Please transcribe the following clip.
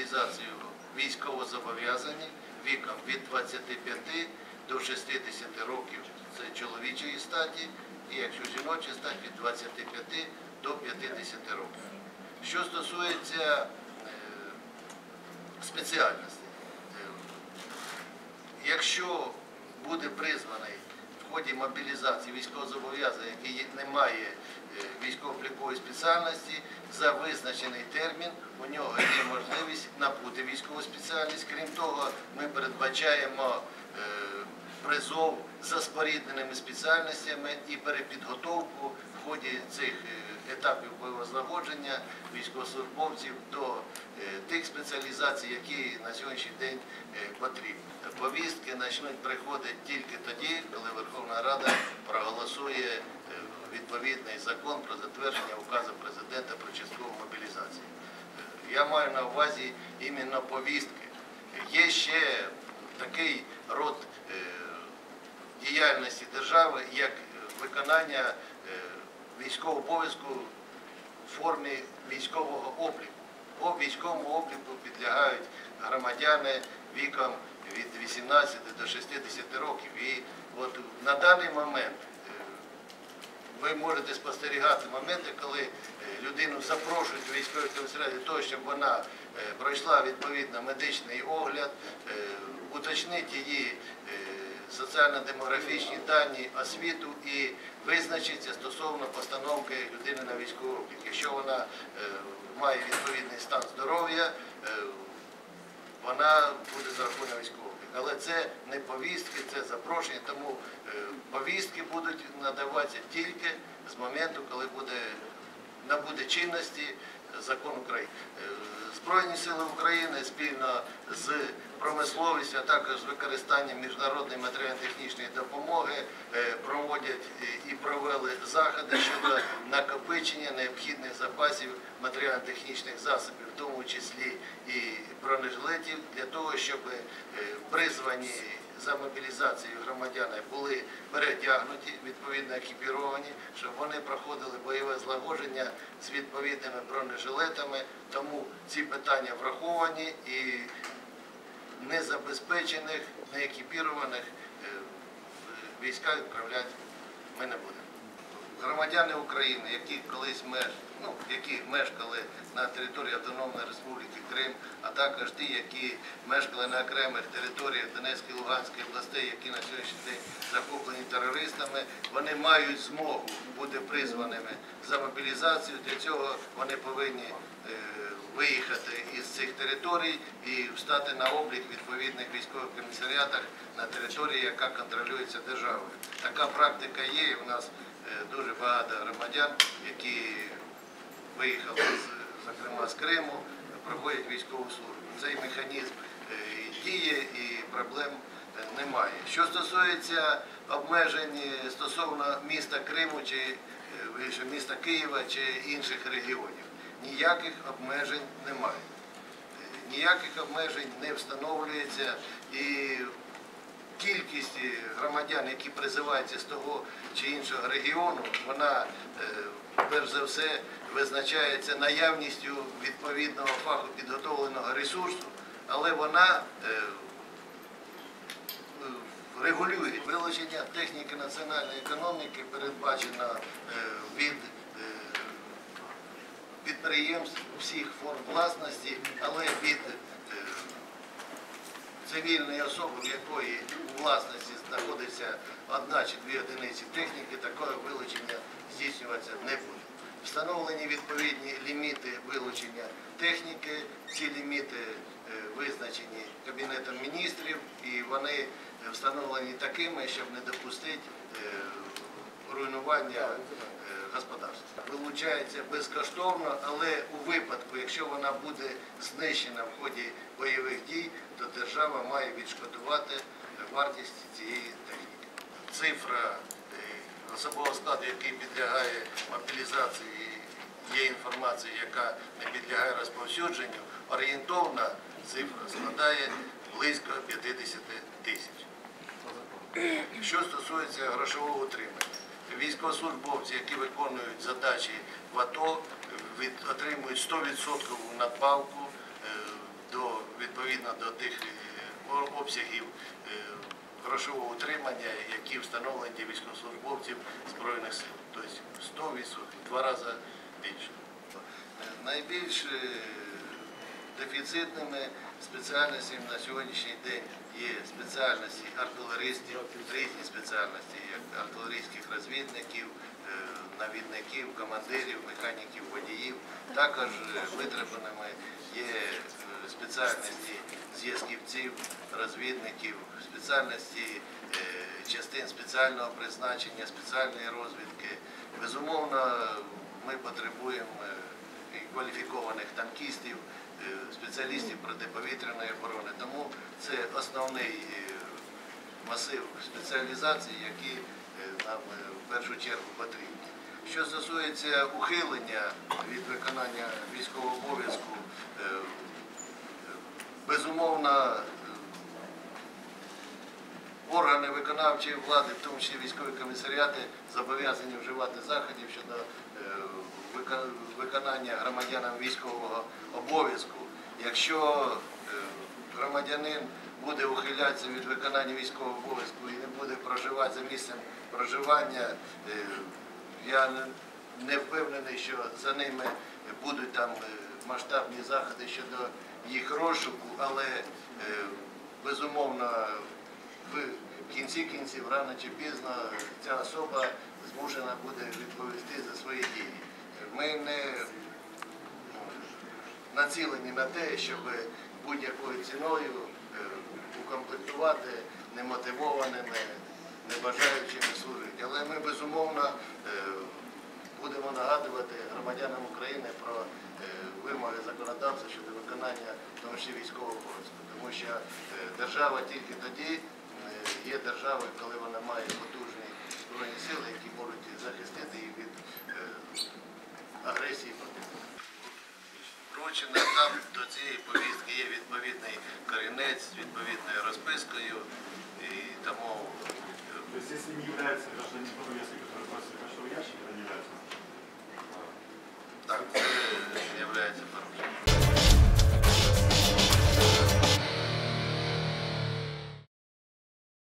мобілізацію військовозобов'язані віком від 25 до 60 років це чоловічої статі, і якщо жіноча стать від 25 до 50 років. Що стосується е, спеціальностей, е, якщо буде призваний в ході мобілізації військовозобов'язаний, який є- не має е, військово-облікової спеціальності, за визначений термін у нього є можливість набути військову спеціальність. Крім того, ми передбачаємо е, призов за спорідненими спеціальностями і перепідготовку в ході цих е, етапів бойового злагодження військовослужбовців до е, тих спеціалізацій, які на сьогоднішній день е, потрібні. Повістки почнуть приходити тільки тоді, коли Верховна Рада проголосує відповідний закон про затвердження указу президента про часткову мобілізацію. Я маю на увазі іменно повістки. Є ще такий род діяльності держави, як виконання е, військового обов'язку в формі військового обліку. По військовому обліку підлягають громадяни віком від 18 до 60 років. І от на даний момент е, ви можете спостерігати моменти, коли е, людину запрошують у військовий комісаріат для того, щоб вона пройшла відповідно медичний огляд, уточнити її соціально-демографічні дані, освіту і визначиться стосовно постановки людини на військовий облік. Якщо вона е, має відповідний стан здоров'я, е, вона буде зарахована військового обліку. Але це не повістки, це запрошення, тому е, повістки будуть надаватися тільки з моменту, коли буде набуде чинності закон України. Збройні сили України спільно з промисловістю, а також з використанням міжнародної матеріально-технічної допомоги е, проводять е, і провели заходи щодо накопичення необхідних запасів матеріально-технічних засобів, в тому числі і бронежилетів, для того, щоб е, призвані за мобілізацією громадяни були передягнуті, відповідно екіпіровані, щоб вони проходили бойове злагодження з відповідними бронежилетами. Тому ці питання враховані і незабезпечених, неекіпірованих е, війська відправляти ми не будемо. Громадяни України, які колись меж, ну, які мешкали на території Автономної Республіки Крим, а також ті, які мешкали на окремих територіях Донецької і Луганської областей, які на сьогоднішній день захоплені терористами, вони мають змогу бути призваними за мобілізацію. Для цього вони повинні е, виїхати із цих територій і встати на облік відповідних військових комісаріатах на території, яка контролюється державою. Така практика є. і У нас е, дуже багато громадян, які виїхали зокрема з Криму, проходять військову службу. Цей механізм е, діє і проблем е, немає. Що стосується обмежень стосовно міста Криму чи міста Києва чи інших регіонів, ніяких обмежень немає. Ніяких обмежень не встановлюється і кількість громадян, які призиваються з того чи іншого регіону, вона е, перш за все визначається наявністю відповідного фаху підготовленого ресурсу, але вона е, регулює вилучення техніки національної економіки, передбачено е, від підприємств всіх форм власності, але від е, цивільної особи, в якої у власності знаходиться одна чи дві одиниці техніки, такого вилучення здійснюватися не буде. Встановлені відповідні ліміти вилучення техніки. Ці ліміти е, визначені Кабінетом міністрів і вони встановлені такими, щоб не допустити е, руйнування господарства. Вилучається безкоштовно, але у випадку, якщо вона буде знищена в ході бойових дій, то держава має відшкодувати вартість цієї техніки. Цифра е, особового складу, який підлягає мобілізації, є інформація, яка не підлягає розповсюдженню, орієнтовна цифра складає близько 50 тисяч. Що стосується грошового утримання, військовослужбовці, які виконують задачі в АТО, отримують 100% надбавку е, відповідно до тих е, обсягів е, грошового утримання, які встановлені військовослужбовців Збройних сил. Тобто 100%, два рази більше. Е, Найбільш е, дефіцитними спеціальностями на сьогоднішній день є спеціальності артилеристів, різні спеціальності, як артилерійських розвідників, е, навідників, командирів, механіків, водіїв. Також е, витребаними є е, спеціальності зв'язківців, розвідників, спеціальності частин спеціального призначення, спеціальної розвідки. Безумовно, ми потребуємо кваліфікованих танкістів, спеціалістів протиповітряної оборони. Тому це основний е, масив спеціалізацій, які е, нам е, в першу чергу потрібні. Що стосується ухилення від виконання військового обов'язку, безумовно, органи виконавчої влади, в тому числі військові комісаріати, зобов'язані вживати заходів щодо е, виконання громадянам військового обов'язку. Якщо е, громадянин буде ухилятися від виконання військового обов'язку і не буде проживати за місцем проживання, е, я не- не впевнений, що за ними будуть там масштабні заходи щодо їх розшуку, але безумовно в кінці кінців, рано чи пізно, ця особа змушена буде відповісти за свої дії. Ми не націлені на те, щоб будь-якою ціною е, укомплектувати немотивованими, небажаючими служити. Але ми безумовно е, будемо нагадувати громадянам України про е, вимоги законодавства щодо виконання тому числі військового обов'язку. Тому що держава тільки тоді є держави, коли вона має потужні збройні сили, які можуть захистити її від е, агресії противника. Вручено там до цієї повістки є відповідний корінець з відповідною розпискою і тому е, То есть, если не является гражданин